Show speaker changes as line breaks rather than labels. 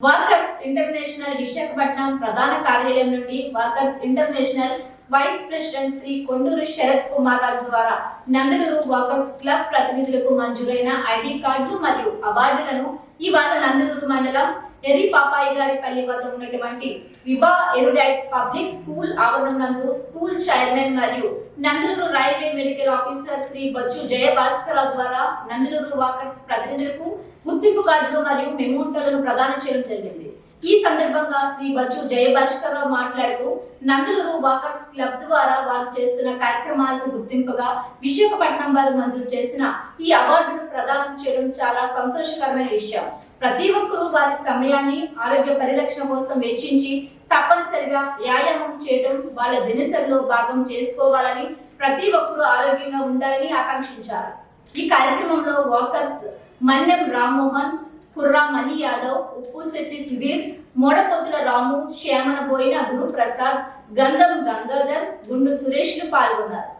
Walkers international Visakhapatnam ప్రధాన కార్యాలయం నుండి walkers international vice president Shri Konduru Sarath Kumar Raju ద్వారా నందలూరు వాకర్స్ క్లబ్ ప్రతినిధులకు మంజూరైన ఐడి కార్డులు మరియు అవార్డులను ఇవాళ నందలూరు మండలం ఎర్రి పాపాయి గారి పల్లి వద్ద ఉన్నటువంటి విభా ఎరుడైట్ పబ్లిక్ స్కూల్ ఆవరణం నందు స్కూల్ చైర్మన్ మరియు Nandaluru railway medical officer Shri Bachchu Jayabhaskararao ద్వారా నందలూరు వాకర్స్ ప్రతినిధులకు గుర్తింపు కార్డులు మరియు మెమోంటలను ప్రదానం చేయడం జరిగింది. ఈ సందర్భంగా శ్రీ బచ్చు జయభాస్కరరావు మాట్లాడుతూ నందులూరు వాకర్స్ క్లబ్ ద్వారా వారు చేస్తున్న కార్యక్రమాలకు గుర్తింపుగా విశాఖపట్నం వారు మంజూరు చేసిన ఈ అవార్డును ప్రదానం చేయడం చాలా సంతోషకరమైన విషయం. ప్రతి ఒక్కరూ వారి సమయాన్ని ఆరోగ్య పరిరక్షణ కోసం వెచ్చించి తప్పనిసరిగా వ్యాయామం చేయడం వాళ్ళ దినసరిలో భాగం చేసుకోవాలని ప్రతి ఒక్కరూ ఆరోగ్యంగా ఉండాలని ఆకాంక్షించారు. ఈ కార్యక్రమంలో వాకర్స్ మన్నెం రామ్మోహన్ కుర్రా మణి యాదవ్ ఉప్పుశెట్టి సుధీర్ మోడపోతుల రాము శ్యామన బోయిన గురుప్రసాద్ గంధం గంగాధర్ గుండు సురేష్లు పాల్గొన్నారు.